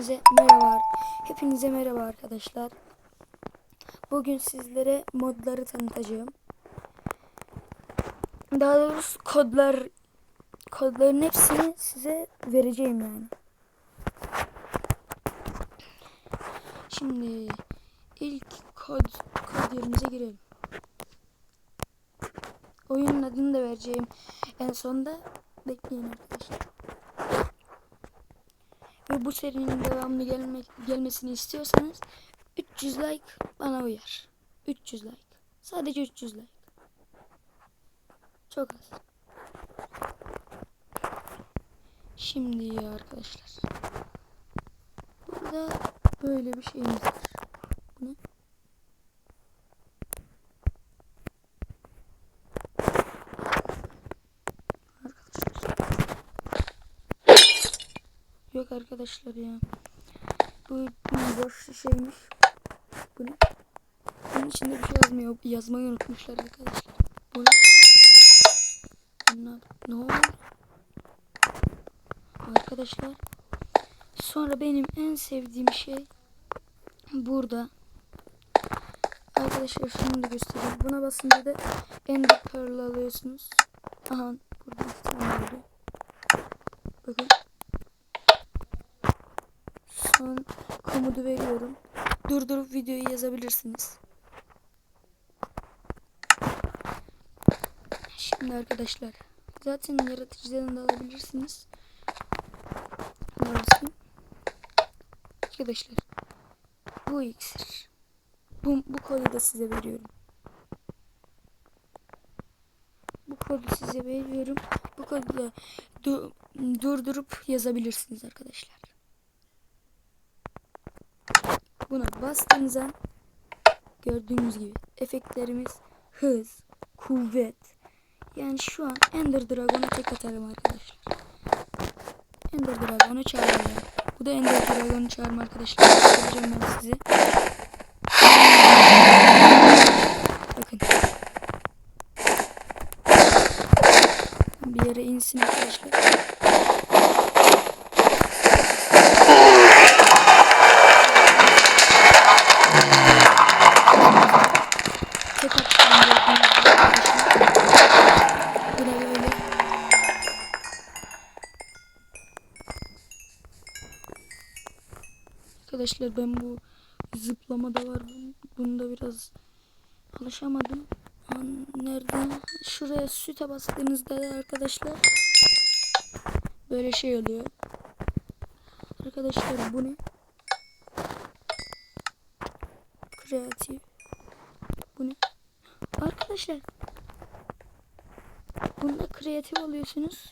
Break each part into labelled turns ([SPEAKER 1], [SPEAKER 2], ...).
[SPEAKER 1] Hepinize merhaba. Hepinize merhaba arkadaşlar. Bugün sizlere modları tanıtacağım. Daha doğrusu kodlar kodların hepsini size vereceğim yani. Şimdi ilk kod kod yerimize girelim. Oyunun adını da vereceğim en sonda. Bekleyin arkadaşlar. Ve bu serinin devamlı gelmek, gelmesini istiyorsanız 300 like bana uyar. 300 like. Sadece 300 like. Çok az. Şimdi arkadaşlar. Burada böyle bir şeyimiz var. Bu ne? Arkadaşlar. Yok arkadaşlar ya. Bu boş şeymiş. Bu ne? Bunun içinde bir şey yazmıyor. Yazmayı unutmuşlar arkadaşlar. Bu ne? Bunlar ne oldu? Arkadaşlar. Sonra benim en sevdiğim şey burada. Arkadaşlar şunu da göstereyim. Buna basınca da Ender Pearl alıyorsunuz. Aha burada iki tane oldu. Bakın. Son komodu veriyorum. Durdurup videoyu yazabilirsiniz. Şimdi arkadaşlar zaten yaratıcıdan da alabilirsiniz. Basayım. Arkadaşlar bu iksir. Bu, bu kodu da size veriyorum. Bu kodu size veriyorum. Bu kodu da du- durdurup yazabilirsiniz arkadaşlar. Buna bastığınızda gördüğünüz gibi efektlerimiz hız, kuvvet. Yani şu an Ender Dragon'a tek atarım arkadaşlar. Ender Dragon'u çağırıyorum. Bu da Ender Dragon'u çağırma arkadaşlar. Göstereceğim ben size. Bakın. Bir yere insin arkadaşlar. Arkadaşlar ben bu zıplama da var. Bunda biraz alışamadım. An- Nerede? Şuraya süte bastığınızda da arkadaşlar böyle şey oluyor. Arkadaşlar bu ne? Kreatif. Bu ne? Arkadaşlar bunda kreatif oluyorsunuz.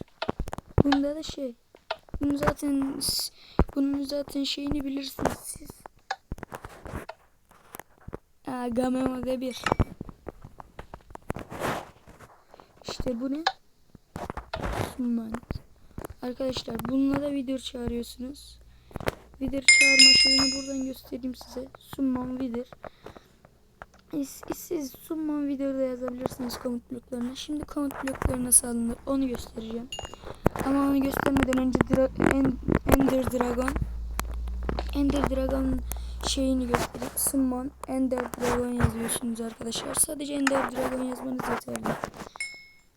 [SPEAKER 1] Bunda da şey. Bunun zaten bunun zaten şeyini bilirsiniz siz. Aa, Game Mode 1. İşte bu ne? Summon. Arkadaşlar bununla da video çağırıyorsunuz. Video çağırma şeyini buradan göstereyim size. Summon video. Siz, siz summon videoda yazabilirsiniz komut bloklarına. Şimdi komut blokları nasıl alınır onu göstereceğim. Ama onu göstermeden önce Dra En- Ender Dragon Ender Dragon şeyini göstereyim. Summon Ender Dragon yazıyorsunuz arkadaşlar. Sadece Ender Dragon yazmanız yeterli.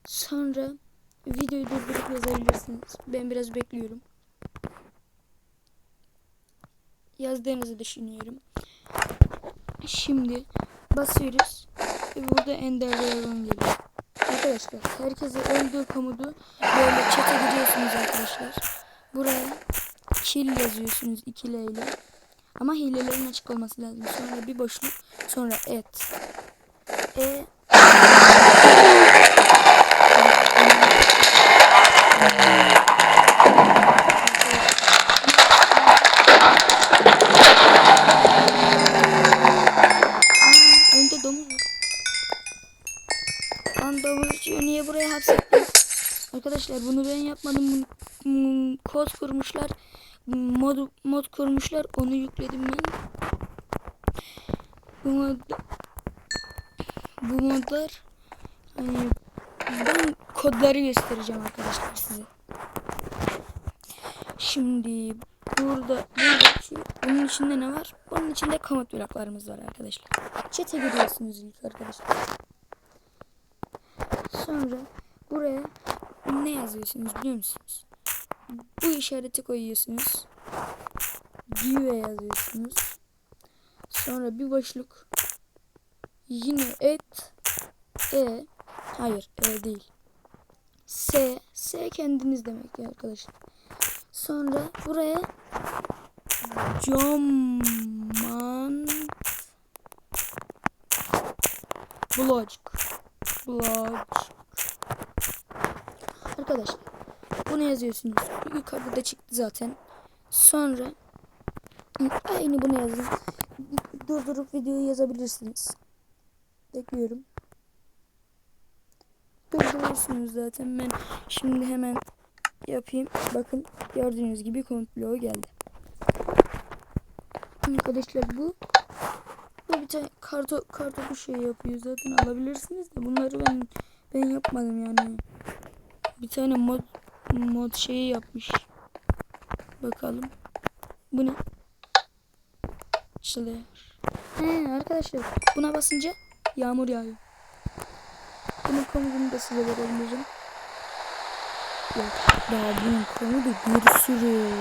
[SPEAKER 1] Sonra videoyu durdurup yazabilirsiniz. Ben biraz bekliyorum. Yazdığınızı düşünüyorum. Şimdi basıyoruz. Ve burada Ender Dragon geliyor. Arkadaşlar herkese öldüğü komodu böyle çete gidiyorsunuz arkadaşlar. Buraya kill yazıyorsunuz ikileyle. Ama hilelerin açık olması lazım. Sonra bir boşluk. Sonra et. E Arkadaşlar bunu ben yapmadım. Kod kurmuşlar. Mod, mod kurmuşlar. Onu yükledim ben. Bu mod bu modlar hani ben kodları göstereceğim arkadaşlar size. Şimdi burada burada Şu, bunun içinde ne var? Bunun içinde komut bloklarımız var arkadaşlar. Çete giriyorsunuz ilk arkadaşlar. Sonra buraya ne yazıyorsunuz biliyor musunuz? Bu işareti koyuyorsunuz. Give yazıyorsunuz. Sonra bir boşluk. Yine et. E. Hayır e değil. S. S kendiniz demek ya arkadaşlar. Sonra buraya Command Block Block Arkadaşlar bunu yazıyorsunuz. Yukarıda çıktı zaten. Sonra aynı bunu yazın. Durdurup videoyu yazabilirsiniz. Bekliyorum. Durdurursunuz zaten. Ben şimdi hemen yapayım. Bakın gördüğünüz gibi komplo geldi. Arkadaşlar bu bu bir tane karto kartopu şey yapıyor zaten alabilirsiniz de bunları ben ben yapmadım yani. Bir tane mod mod şeyi yapmış. Bakalım. Bu ne? Çalıyor. He arkadaşlar buna basınca yağmur yağıyor. Bunun komutunu da size verebilirim. Yok daha bunun komutu bir sürü.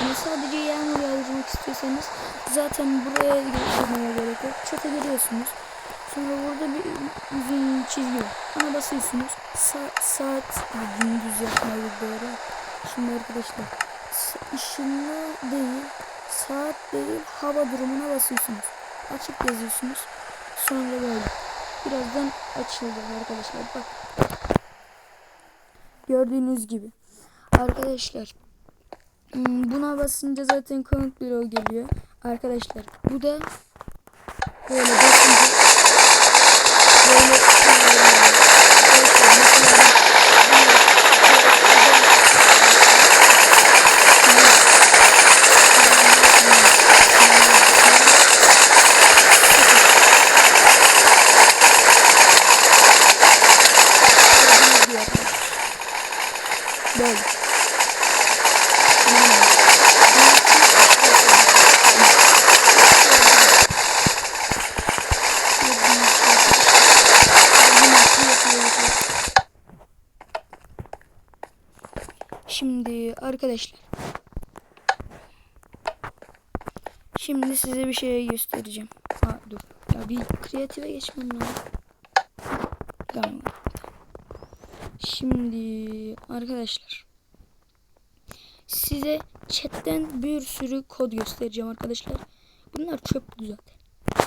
[SPEAKER 1] Ama sadece yağmur yağdırmak istiyorsanız zaten buraya girmeye gerek yok. Çata giriyorsunuz. Sonra burada bir uzun çizgi var. Ona basıyorsunuz. Sa saat gündüz yapmayı doğru. Şimdi arkadaşlar ışınlı değil, saat değil, hava durumuna basıyorsunuz. Açık yazıyorsunuz. Sonra böyle. Birazdan açıldı arkadaşlar. Bak. Gördüğünüz gibi. Arkadaşlar Hmm, Buna basınca zaten komut bloğu geliyor. Arkadaşlar bu da böyle basınca böyle Şimdi arkadaşlar. Şimdi size bir şey göstereceğim. Ha dur. Ya bir kreative geçmem lazım. Tamam. Şimdi arkadaşlar. Size chatten bir sürü kod göstereceğim arkadaşlar. Bunlar çöp zaten.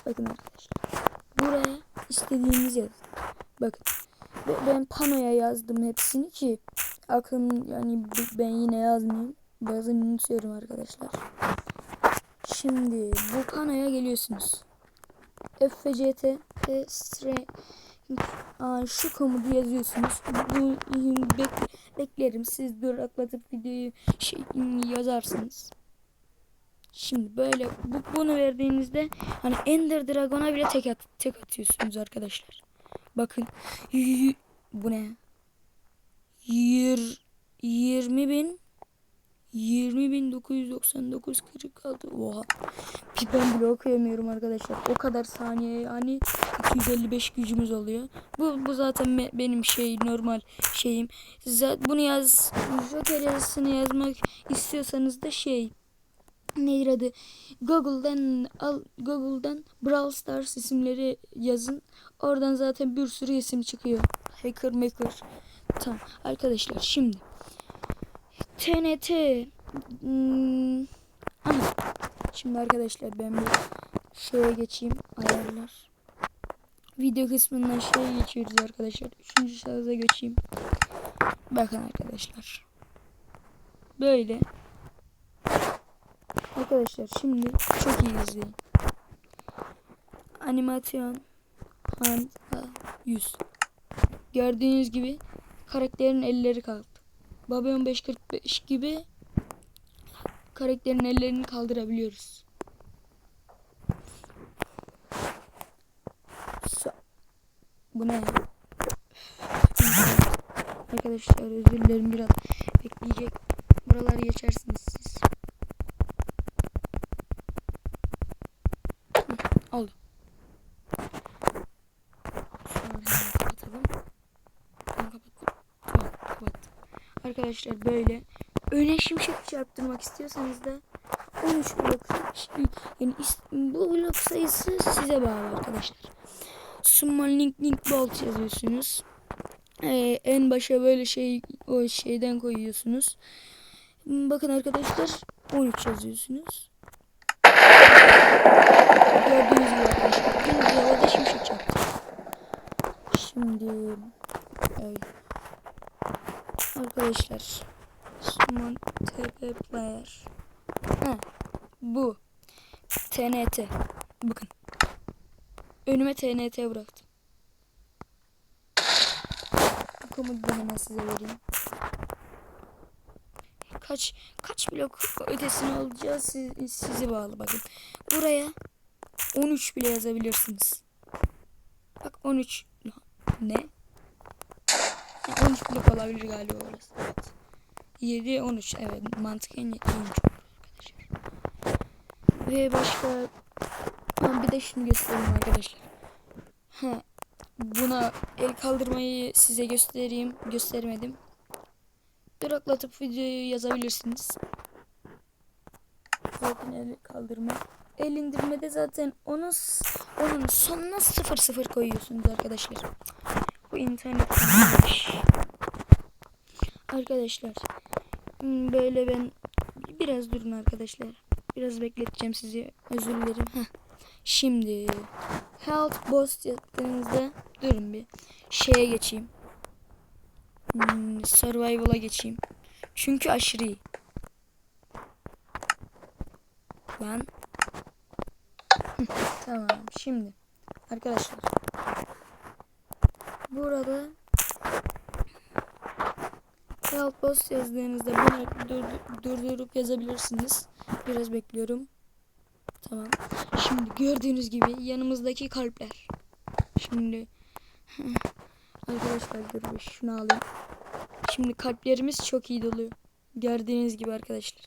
[SPEAKER 1] Bakın arkadaşlar. Buraya istediğiniz yazın. Bakın. Ben panoya yazdım hepsini ki aklım yani ben yine yazmayayım. Bazen unutuyorum arkadaşlar. Şimdi bu panoya geliyorsunuz. FCT string şu komutu yazıyorsunuz. Bu bek, beklerim. Siz duraklatıp videoyu şey, yazarsınız. Şimdi böyle bu, bunu verdiğinizde hani Ender Dragon'a bile tek, at, tek atıyorsunuz arkadaşlar. Bakın. Bu ne? Yir, 20 bin 20.999 46 Oha. Ben bile okuyamıyorum arkadaşlar. O kadar saniye yani 255 gücümüz oluyor. Bu bu zaten me, benim şey normal şeyim. Zaten bunu yaz Joker yazısını yazmak istiyorsanız da şey nedir adı? Google'dan al Google'dan Brawl Stars isimleri yazın. Oradan zaten bir sürü isim çıkıyor. Hacker maker. Tamam arkadaşlar şimdi TNT hmm. Şimdi arkadaşlar ben bir şeye geçeyim ayarlar. Video kısmından şeye geçiyoruz arkadaşlar. Üçüncü şahısa geçeyim. Bakın arkadaşlar. Böyle. Arkadaşlar şimdi çok iyi izleyin. Animasyon hand yüz. Gördüğünüz gibi karakterin elleri kalktı. Babyon 545 gibi karakterin ellerini kaldırabiliyoruz. Bu ne? Arkadaşlar özür dilerim biraz bekleyecek. Buraları geçersiniz siz. Hı, oldu. Şöyle kapatalım. Ben kapattım. Tamam kapattım. Arkadaşlar böyle öne şimşek çarptırmak istiyorsanız da 13 blok yani bu blok sayısı size bağlı arkadaşlar. Summon link link bolt yazıyorsunuz. Ee, en başa böyle şey o şeyden koyuyorsunuz. Bakın arkadaşlar 13 yazıyorsunuz. Gördüğünüz gibi arkadaşlar. Dümdüz havada şimşek çaktı. Şimdi ay. Arkadaşlar Summon TP Player ha, bu TNT bakın önüme TNT bıraktım. Bu komutu da hemen size vereyim. Kaç kaç blok ötesine olacağız siz, sizi bağlı bakın. Buraya 13 bile yazabilirsiniz. Bak 13 ne? Ha, 13 blok olabilir galiba orası. Evet. 7 13 evet mantıken 7 13 arkadaşlar. Ve başka ha, bir de şunu göstereyim arkadaşlar. Ha, buna el kaldırmayı size göstereyim. Göstermedim. Duraklatıp videoyu yazabilirsiniz. Zaten el kaldırma. El indirmede zaten onun, onun sonuna 00 koyuyorsunuz arkadaşlar. Bu internet. Arkadaşlar hmm, böyle ben biraz durun arkadaşlar. Biraz bekleteceğim sizi. Özür dilerim. Heh. Şimdi health boss yaptığınızda durun bir şeye geçeyim. Hmm, survival'a geçeyim. Çünkü aşırı iyi. Lan. Tamam şimdi arkadaşlar burada Help boss yazdığınızda bunu durdur- durdurup yazabilirsiniz. Biraz bekliyorum. Tamam. Şimdi gördüğünüz gibi yanımızdaki kalpler. Şimdi arkadaşlar dur şunu alayım. Şimdi kalplerimiz çok iyi doluyor. Gördüğünüz gibi arkadaşlar.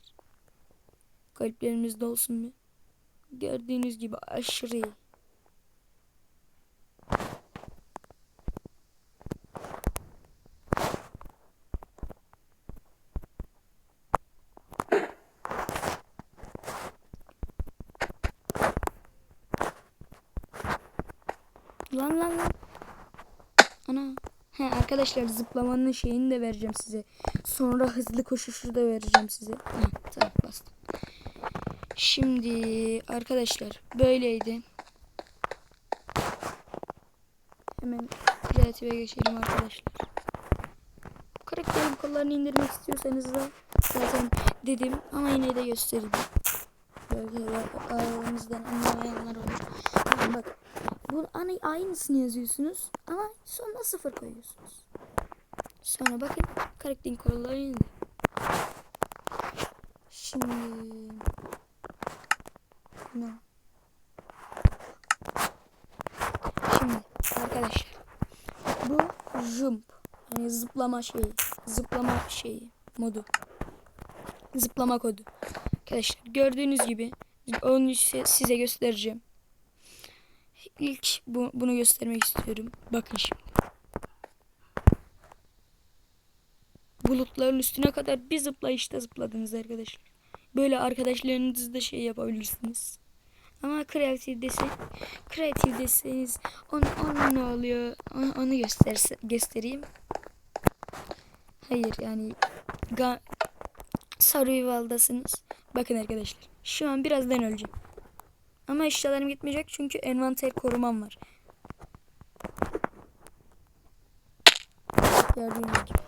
[SPEAKER 1] Kalplerimiz dolsun mu? Gördüğünüz gibi aşırı iyi. Lan lan lan. Ana. He arkadaşlar zıplamanın şeyini de vereceğim size. Sonra hızlı koşuşu da vereceğim size. Tamam bastım. Şimdi arkadaşlar böyleydi. Hemen kreatife geçelim arkadaşlar. Karakterin kollarını indirmek istiyorsanız da zaten dedim ama yine de göstereyim. Böyle aranızdan anlamayanlar olur. Bakın bak. Bu ana aynısını yazıyorsunuz ama sonuna sıfır koyuyorsunuz. Sonra bakın karakterin kolları indir. Şimdi ne? Şimdi arkadaşlar bu jump yani zıplama şeyi zıplama şeyi modu zıplama kodu arkadaşlar gördüğünüz gibi onu size göstereceğim İlk bu, bunu göstermek istiyorum bakın şimdi bulutların üstüne kadar bir zıplayışta zıpladınız arkadaşlar böyle arkadaşlarınızla şey yapabilirsiniz ama kreatif dese kreatif deseniz onu, onu ne oluyor onu, onu gösterse, göstereyim. Hayır yani ga, survival'dasınız. Bakın arkadaşlar şu an birazdan öleceğim. Ama eşyalarım gitmeyecek çünkü envanter korumam var. Gördüğünüz gibi.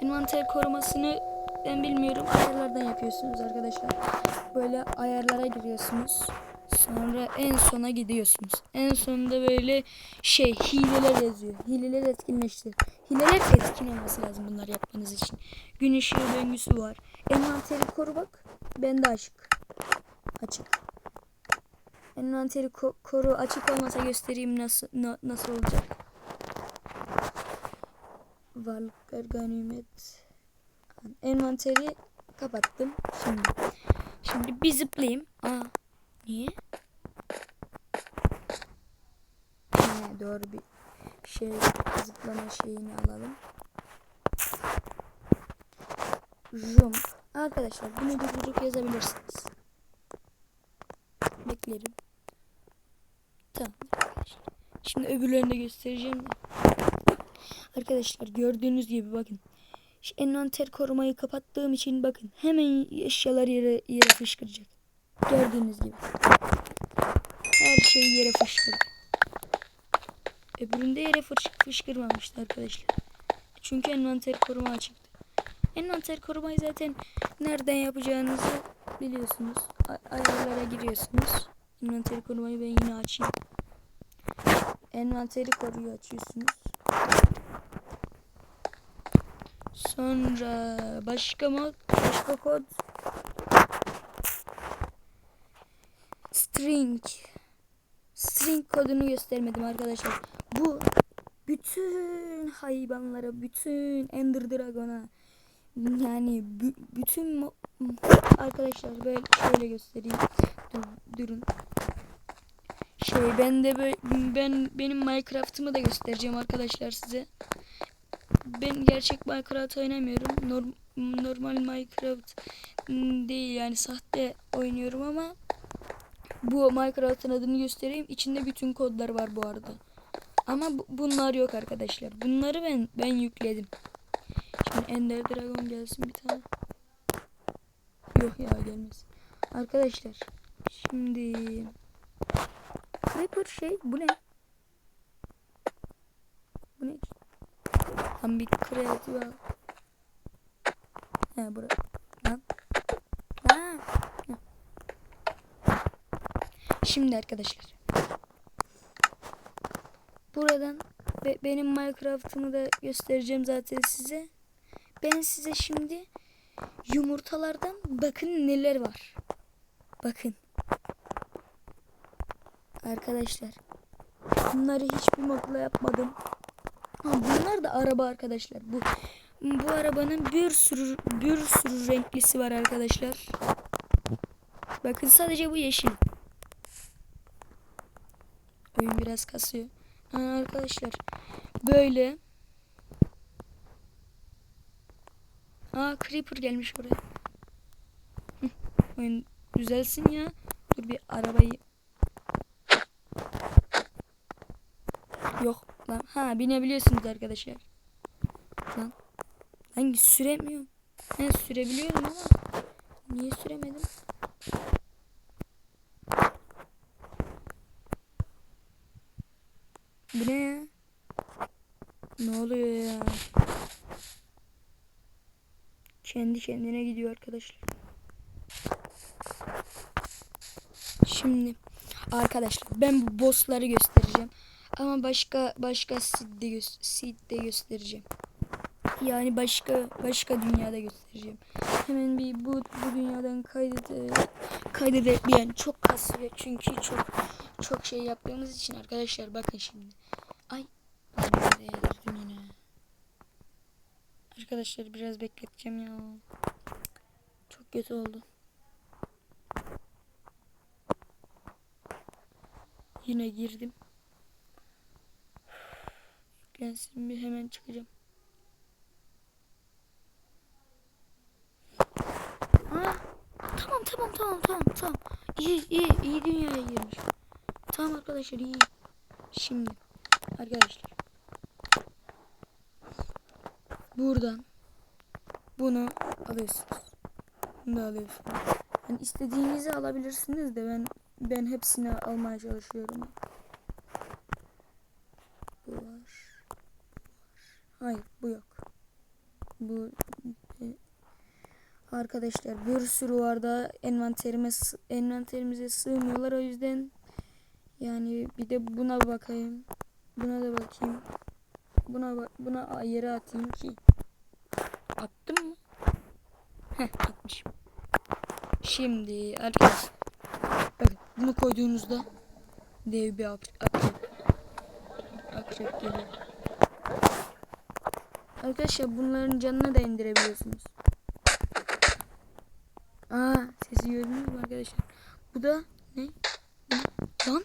[SPEAKER 1] Envanter korumasını ben bilmiyorum. Ayarlardan yapıyorsunuz arkadaşlar. Böyle ayarlara giriyorsunuz. Sonra en sona gidiyorsunuz. En sonunda böyle şey hileler yazıyor. Hileler etkinleştir. Hileler etkin olması lazım bunlar yapmanız için. Gün ışığı döngüsü var. Envanteri koru bak. Ben de açık. Açık. Envanteri ko- koru açık olmasa göstereyim nasıl na- nasıl olacak. Varlıklar ganimet. Envanteri kapattım. Şimdi. Şimdi bir zıplayayım. Aa. Niye? He, doğru bir şey zıplama şeyini alalım. Jump. Arkadaşlar bunu durdurup yazabilirsiniz. Beklerim. Şimdi öbürlerini de göstereceğim. Arkadaşlar gördüğünüz gibi bakın. Şu envanter korumayı kapattığım için bakın hemen eşyalar yere, yere fışkıracak. Gördüğünüz gibi. Her şey yere fışkırdı. Öbüründe yere fış, fışkırmamıştı arkadaşlar. Çünkü envanter koruma açıktı. Envanter korumayı zaten nereden yapacağınızı biliyorsunuz. A- ayarlara giriyorsunuz. Envanter korumayı ben yine açayım. Envanteri koruyu açıyorsunuz. Sonra başka mod, başka kod. String. String kodunu göstermedim arkadaşlar. Bu bütün hayvanlara, bütün Ender Dragon'a yani bü- bütün arkadaşlar böyle şöyle göstereyim. Dur, durun. Şey ben de böyle ben benim Minecraft'ımı da göstereceğim arkadaşlar size. Ben gerçek Minecraft oynamıyorum. Norm, normal Minecraft mm, değil yani sahte oynuyorum ama bu Minecraft'ın adını göstereyim. İçinde bütün kodlar var bu arada. Ama bu- bunlar yok arkadaşlar. Bunları ben ben yükledim. Şimdi Ender Dragon gelsin bir tane. Yok ya gelmez. Arkadaşlar şimdi Creeper şey bu ne? Bu ne? Tam bir kreatif al. He bura. Lan. Ha. Şimdi arkadaşlar. Buradan be- benim Minecraft'ımı da göstereceğim zaten size. Ben size şimdi yumurtalardan bakın neler var. Bakın. Arkadaşlar. Bunları hiçbir modla yapmadım. Ha, bunlar da araba arkadaşlar. Bu bu arabanın bir sürü bir sürü renklisi var arkadaşlar. Bakın sadece bu yeşil. Oyun biraz kasıyor. Ha, arkadaşlar böyle. Aa creeper gelmiş. Hı, Oyun düzelsin ya. Dur bir arabayı. Yok lan. Ha binebiliyorsunuz arkadaşlar. Lan. Hangi süremiyorum. Ben sürebiliyorum ama niye süremedim? Bu ne ya? Ne oluyor ya? Kendi kendine gidiyor arkadaşlar. Şimdi arkadaşlar ben bu bossları göstereceğim. Ama başka başka seed'de gö seed'de göstereceğim. Yani başka başka dünyada göstereceğim. Hemen bir bu bu dünyadan kaydede kaydede yani çok kasıyor çünkü çok çok şey yaptığımız için arkadaşlar bakın şimdi. Ay ben yine. Arkadaşlar biraz bekleteceğim ya. Çok kötü oldu. Yine girdim. Yüklensin bir hemen çıkacağım. Ha, tamam tamam tamam tamam tamam. İyi iyi iyi dünyaya girmiş. Tamam arkadaşlar iyi. Şimdi arkadaşlar. Buradan bunu alıyorsunuz. Bunu da alıyorsunuz. Yani istediğinizi alabilirsiniz de ben ben hepsini almaya çalışıyorum. Bu var. Hayır bu yok. Bu e, arkadaşlar bir sürü var da envanterime envanterimize sığmıyorlar o yüzden yani bir de buna bakayım. Buna da bakayım. Buna buna yere atayım ki. Attım mı? Heh atmışım. Şimdi arkadaşlar bakın bunu koyduğunuzda dev bir ak- akrep akrep geliyor. Arkadaşlar bunların canına da indirebiliyorsunuz. Aa sesi gördünüz mü arkadaşlar? Bu da ne? Lan